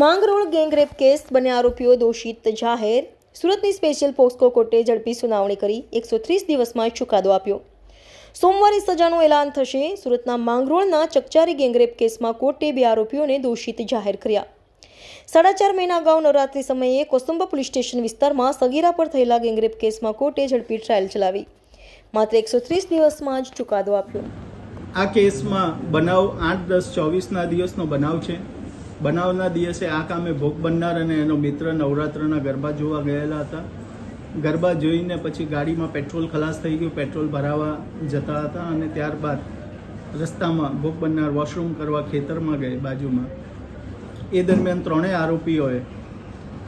Mangrol gangrape case બંને આરોપીઓ દોષિત જાહેર. સુરતની સ્પેશિયલ પોક્સકો કોર્ટે ઝડપી સુનાવણી કરી, એકસો ત્રીસ દિવસમાં ચુકાદો આપ્યો. સોમવારે સજાનું એલાન થશે. સુરતના માંગરોળના ચકચારી ગેંગરેપ કેસમાં કોર્ટે બે આરોપીઓને દોષિત જાહેર કર્યા. સાડા ચાર મહિના અગાઉ નવરાત્રી સમયે કોસંબા પોલીસ સ્ટેશન વિસ્તારમાં સગીરા પર થયેલા ગેંગરેપ કેસમાં કોર્ટે ઝડપી ટ્રાયલ ચલાવી. માત્ર એકસો ત્રીસ દિવસમાં જ ચુકાદો આપ્યો. આ કેસમાં બનાવ આઠ દસ ચોવીસના દિવસનો બનાવ છે. બનાવના દિવસે આ કામે ભોગ બનનાર અને એનો મિત્ર નવરાત્રના ગરબા જોવા ગયેલા હતા. ગરબા જોઈને પછી ગાડીમાં પેટ્રોલ ખલાસ થઈ ગયું, પેટ્રોલ ભરાવા જતા હતા અને ત્યારબાદ રસ્તામાં ભોગ બનનાર વોશરૂમ કરવા ખેતરમાં ગઈ બાજુમાં. એ દરમિયાન ત્રણેય આરોપીઓએ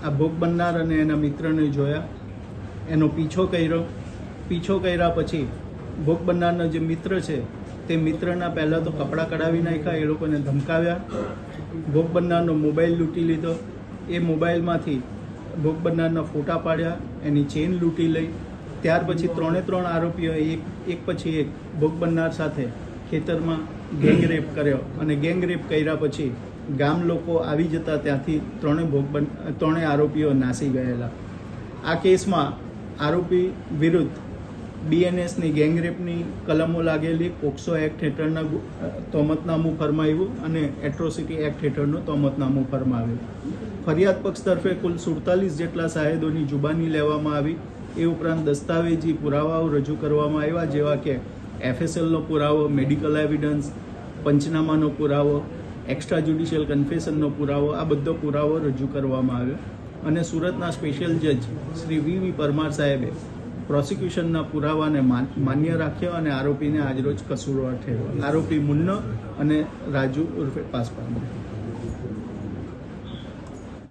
આ ભોગ બનનાર અને એના મિત્રને જોયા. એનો પીછો કર્યો. પીછો કર્યા પછી ભોગ બનનારનો જે મિત્ર છે, તે મિત્રના પહેલાં તો કપડાં કઢાવી નાખ્યા, એ લોકોને ધમકાવ્યા. ભોગ બનનારનો મોબાઈલ લૂંટી લીધો. એ મોબાઈલમાંથી ભોગ બનનારના ફોટા પાડ્યા, એની ચેન લૂંટી લઈ. ત્યાર પછી ત્રણે ત્રણ આરોપીઓએ એક એક પછી એક ભોગ બનનાર સાથે ખેતરમાં ગેંગ રેપ કર્યો અને ગેંગ રેપ કર્યા પછી ગામ લોકો આવી જતા ત્યાંથી ત્રણે ભોગ બન, ત્રણે આરોપીઓ નાસી ગયેલા. આ કેસમાં આરોપી વિરુદ્ધ બીએનએસની ગેંગરેપની કલમો લાગેલી પોક્સો એક્ટ હેઠળના તોમતનામું ફરમાવ્યું અને એટ્રોસિટી એક્ટ હેઠળનું તોમતનામું ફરમાવ્યું. ફરિયાદ પક્ષ તરફે કુલ સુડતાલીસ જેટલા સાહેદોની જુબાની લેવામાં આવી. એ ઉપરાંત દસ્તાવેજી પુરાવાઓ રજૂ કરવામાં આવ્યા, જેવા કે એફએસએલનો પુરાવો, મેડિકલ એવિડન્સ, પંચનામાનો પુરાવો, એક્સ્ટ્રા જ્યુડિશિયલ કન્ફેશનનો પુરાવો, આ બધો પુરાવો રજૂ કરવામાં આવ્યો. અને સુરતના સ્પેશિયલ જજ શ્રી વી વી પરમાર સાહેબે પ્રોસિક્યુશનના પુરાવાને માન- માન્ય રાખ્યો અને આરોપીને આજરોજ કસૂરવાર ઠેરવ્યો આરોપી મુન્નો અને રાજુ ઉર્ફે પાસપાન.